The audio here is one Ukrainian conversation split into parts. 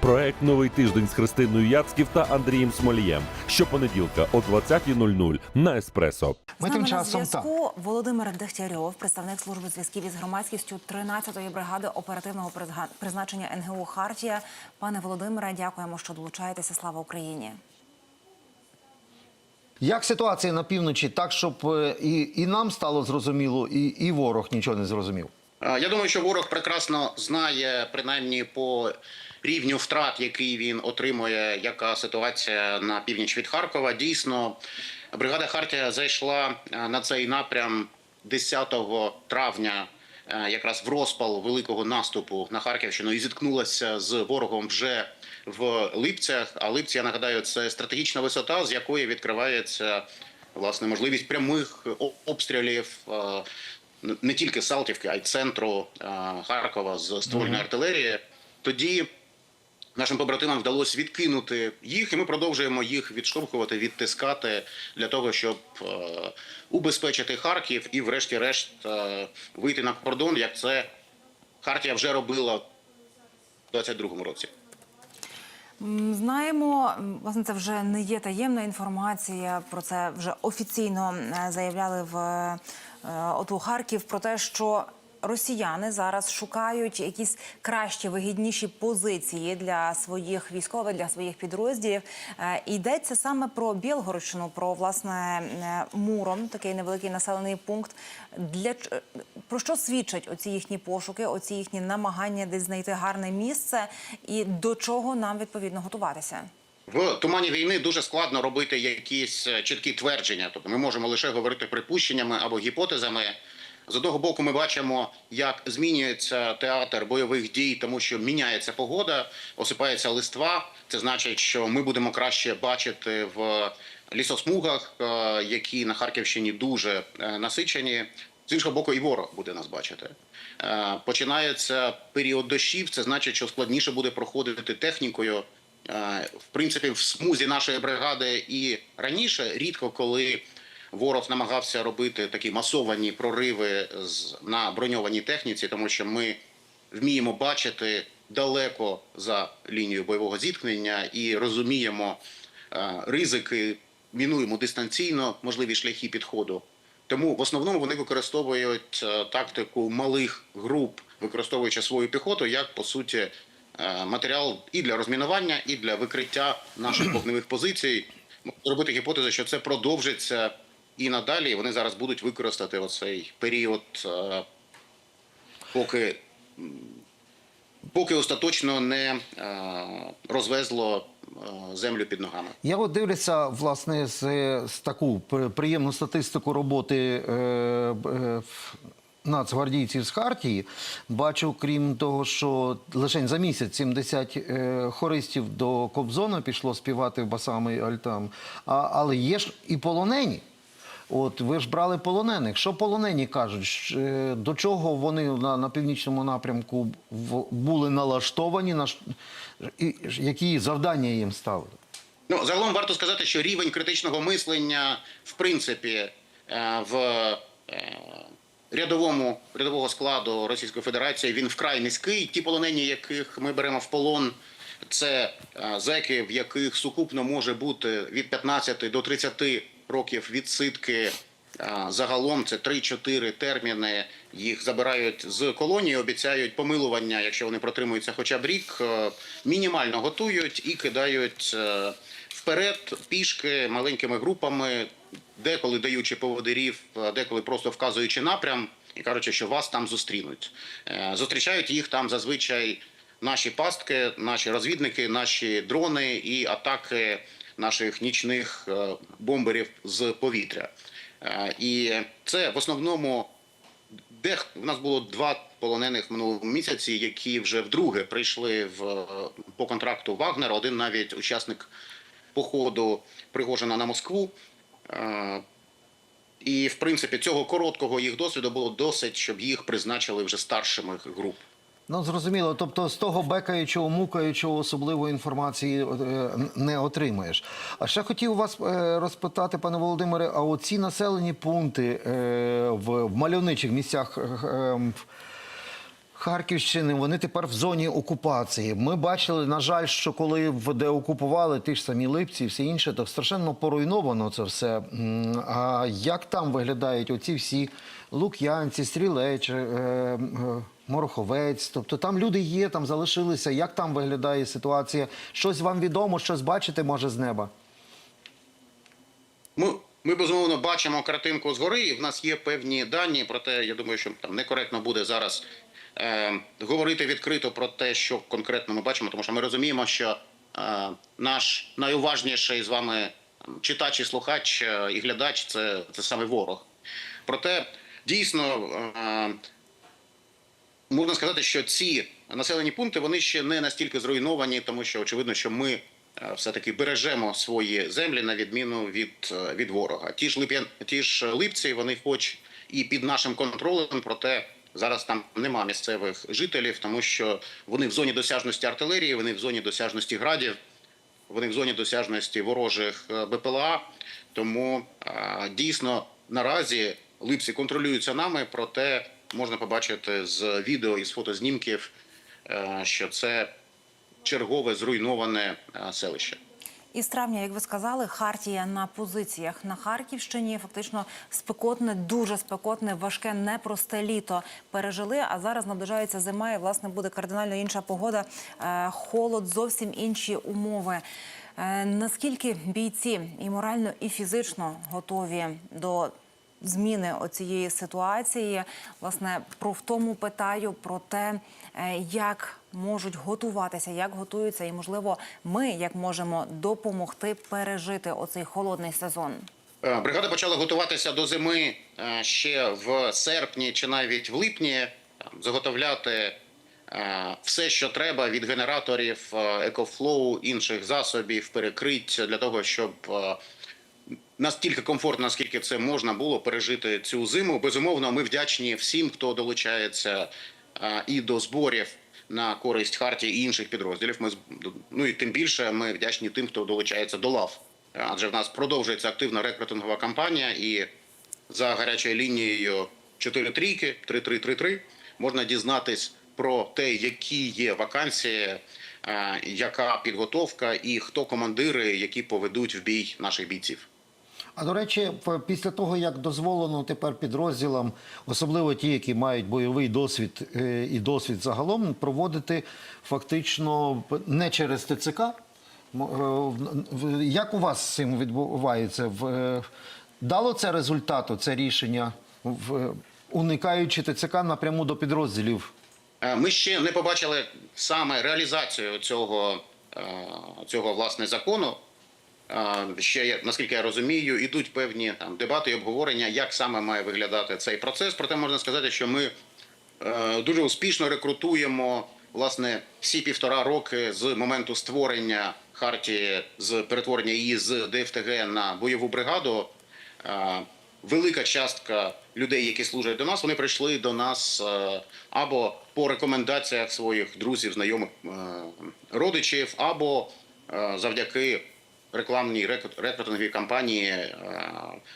Проект Новий тиждень з Христиною Яцьків та Андрієм Смолієм. Щопонеділка о 20.00 на Еспресо. Ми тим часом зв'язку Володимир Дегтярьов, представник служби зв'язків із громадськістю 13-ї бригади оперативного призначення НГУ Хартія. Пане Володимире, дякуємо, що долучаєтеся. Слава Україні. Як ситуація на півночі, так щоб е, і, і нам стало зрозуміло, і, і ворог нічого не зрозумів. Е, Я думаю, що ворог прекрасно знає, принаймні по рівню втрат, який він отримує, яка ситуація на північ від Харкова. Дійсно, бригада Хартія зайшла е, на цей напрям 10 травня. е, Якраз в розпал великого наступу на Харківщину і зіткнулася з ворогом вже в Липцях. А Липці, я нагадаю, це стратегічна висота, з якої відкривається власне можливість прямих обстрілів не тільки Салтівки, а й центру Харкова з ствольної артилерії. Тоді нашим побратимам вдалося відкинути їх, і ми продовжуємо їх відштовхувати, відтискати для того, щоб е, убезпечити Харків і, врешті-решт, е, вийти на кордон, як це Хартія вже робила в 22-му році. Знаємо, власне, це вже не є таємна інформація. Про це вже офіційно е, заявляли в е, ОТУ Харків про те, що росіяни зараз шукають якісь кращі, вигідніші позиції для своїх військових, для своїх підрозділів. Е, Йдеться саме про Білгородщину, про власне е, Муром, такий невеликий населений пункт. Для про що свідчать оці їхні пошуки, оці їхні намагання десь знайти гарне місце, і до чого нам відповідно готуватися? В тумані війни дуже складно робити якісь е, чіткі твердження. Тобто ми можемо лише говорити припущеннями або гіпотезами. З одного боку, ми бачимо, як змінюється театр бойових дій, тому що міняється погода, осипається листва. Це значить, що ми будемо краще бачити в лісосмугах, е, які на Харківщині дуже е, насичені. З іншого боку, і ворог буде нас бачити. Е, Починається період дощів. Це значить, що складніше буде проходити технікою. В принципі, в смузі нашої бригади і раніше рідко коли ворог намагався робити такі масовані прориви на броньованій техніці, тому що ми вміємо бачити далеко за лінією бойового зіткнення і розуміємо е, ризики, мінуємо дистанційно можливі шляхи підходу. Тому в основному вони використовують е, тактику малих груп, використовуючи свою піхоту, як по суті е, матеріал і для розмінування, і для викриття наших вогневих позицій. Робити гіпотезу, що це продовжиться і надалі. Вони зараз будуть використати оцей період, е, поки, поки остаточно не е, розвезло е, землю під ногами. Я от дивлюся, власне, з, з таку приємну статистику роботи е, е, нацгвардійців з Хартії. Бачу, крім того, що лише за місяць 70 е, хористів до Кобзона пішло співати басами альтам. А, але є ж і полонені. От ви ж брали полонених. Що полонені кажуть? Е, До чого вони на, на північному напрямку були налаштовані? На які завдання їм ставили? Ну, загалом варто сказати, що рівень критичного мислення, в принципі, е, в е, рядовому рядового складу Російської Федерації він вкрай низький. Ті полонені, яких ми беремо в полон, це зеки, в яких сукупно може бути від 15 до 30 років відсидки. Загалом це 3-4 терміни. Їх забирають з колонії, обіцяють помилування, якщо вони протримуються хоча б рік. е, Мінімально готують і кидають е, вперед пішки маленькими групами, деколи даючи поводирів, деколи просто вказуючи напрям і кажучи, що вас там зустрінуть. Е, Зустрічають їх там зазвичай наші пастки, наші розвідники, наші дрони і атаки наших нічних е, бомберів з повітря. Е, І це в основному де в нас було два полонених минулому місяці, які вже вдруге прийшли в по контракту Вагнера. Один навіть учасник походу Пригожина на Москву. Е, І в принципі цього короткого їх досвіду було досить, щоб їх призначили вже старшими груп. Ну, зрозуміло. Тобто з того бекаючого, мукаючого особливої інформації е, не отримаєш. А ще хотів вас е, розпитати, пане Володимире, а оці населені пункти е, в, мальовничих місцях е, е, Харківщини, вони тепер в зоні окупації. Ми бачили, на жаль, що коли деокупували ті ж самі Липці і все інше, то страшенно поруйновано це все. А як там виглядають оці всі Лук'янці, Стрілеч, е, е, Мороховець? Тобто там люди є, там залишилися. Як там виглядає ситуація? Щось вам відомо, щось бачите, може, з неба? Ми, ми безумовно бачимо картинку згори, і в нас є певні дані. Проте я думаю, що там некоректно буде зараз е, говорити відкрито про те, що конкретно ми бачимо, тому що ми розуміємо, що е, наш найуважніший з вами читач і слухач е, і глядач це, це саме ворог. Проте дійсно. Е, Можна сказати, що ці населені пункти вони ще не настільки зруйновані, тому що очевидно, що ми е, все-таки бережемо свої землі на відміну від, е, від ворога. Ті ж лип'ян, ті ж липці, вони хоч і під нашим контролем, проте зараз там нема місцевих жителів, тому що вони в зоні досяжності артилерії, вони в зоні досяжності градів, вони в зоні досяжності ворожих БПЛА. Тому дійсно наразі липці контролюються нами, проте можна побачити з відео і з фотознімків, е, що це чергове зруйноване е, селище. Із травня, як ви сказали, хартія на позиціях на Харківщині. Фактично спекотне, дуже спекотне, важке, непросте літо пережили. А зараз наближається зима, і власне буде кардинально інша погода, е, холод, зовсім інші умови. Наскільки бійці і морально, і фізично готові до зміни оцієї ситуації. Власне, про втому питаю про те, е, як можуть готуватися, як готуються, і можливо, ми як можемо допомогти пережити оцей холодний сезон. Е, Бригада почала готуватися до зими е, ще в серпні чи навіть в липні, заготовляти все, що треба від генераторів, екофлоу, інших засобів, перекрить для того, щоб настільки комфортно, наскільки це можна було пережити цю зиму. Безумовно, ми вдячні всім, хто долучається і до зборів на користь Хартії і інших підрозділів. Ми ну і тим більше ми вдячні тим, хто долучається до лав. Адже в нас продовжується активна рекрутингова кампанія, і за гарячою лінією 4 трійки 3333 можна дізнатись про те, які є вакансії, яка підготовка і хто командири, які поведуть в бій наших бійців. А до речі, після того як дозволено тепер підрозділам, особливо ті, які мають бойовий досвід е, і досвід загалом, проводити фактично не через ТЦК. Е, Як у вас з цим відбувається? Е, Дало це результату, це рішення, уникаючи ТЦК напряму до підрозділів? Ми ще не побачили саме реалізацію цього, цього власне закону. Ще наскільки я розумію, ідуть певні там дебати і обговорення, як саме має виглядати цей процес. Проте можна сказати, що ми е, дуже успішно рекрутуємо власне всі півтора роки з моменту створення хартії з перетворення її з ДФТГ на бойову бригаду. Е, Велика частка людей, які служать до нас, вони прийшли до нас е, або по рекомендаціях своїх друзів, знайомих родичів, або завдяки рекламній рекрут- рекрутинговій кампанії, е,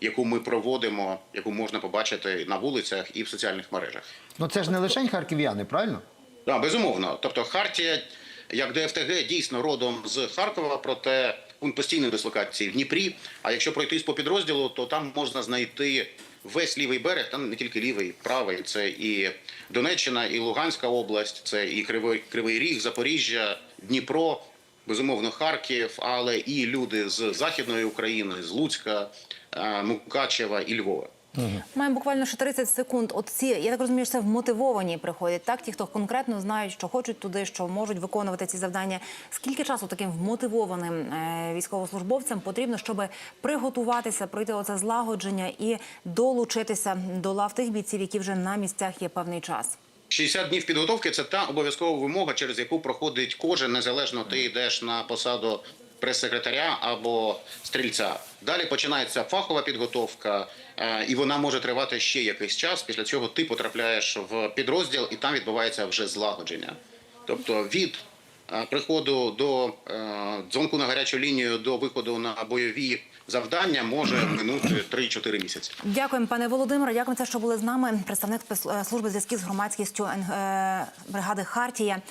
яку ми проводимо, яку можна побачити на вулицях і в соціальних мережах. Ну це ж не лише харків'яни, правильно? Так, безумовно. Тобто Хартія, як ДФТГ, дійсно родом з Харкова, проте пункт постійної дислокації в Дніпрі. А якщо пройтись по підрозділу, то там можна знайти весь лівий берег, там не тільки лівий, правий, це і Донеччина, і Луганська область, це і Кривий, Кривий Ріг, Запоріжжя, Дніпро, безумовно, Харків, але і люди з Західної України, з Луцька, е, Мукачева і Львова. Маємо буквально ще 30 секунд. От ці, я так розумію, що це вмотивовані приходять. Так, ті, хто конкретно знають, що хочуть туди, що можуть виконувати ці завдання. Скільки часу таким вмотивованим е, військовослужбовцям потрібно, щоб приготуватися, пройти оце злагодження і долучитися до лав тих бійців, які вже на місцях є певний час? 60 днів підготовки це та обов'язкова вимога, через яку проходить кожен, незалежно ти йдеш на посаду прес-секретаря або стрільця. Далі починається фахова підготовка, е, і вона може тривати ще якийсь час. Після цього ти потрапляєш в підрозділ, і там відбувається вже злагодження. Тобто від приходу до е, дзвонку на гарячу лінію до виходу на бойові завдання може минути 3-4 місяці. Дякуємо, пане Володимире. Дякуємо, те, що були з нами. Представник е, служби зв'язків з громадськістю е, бригади Хартія.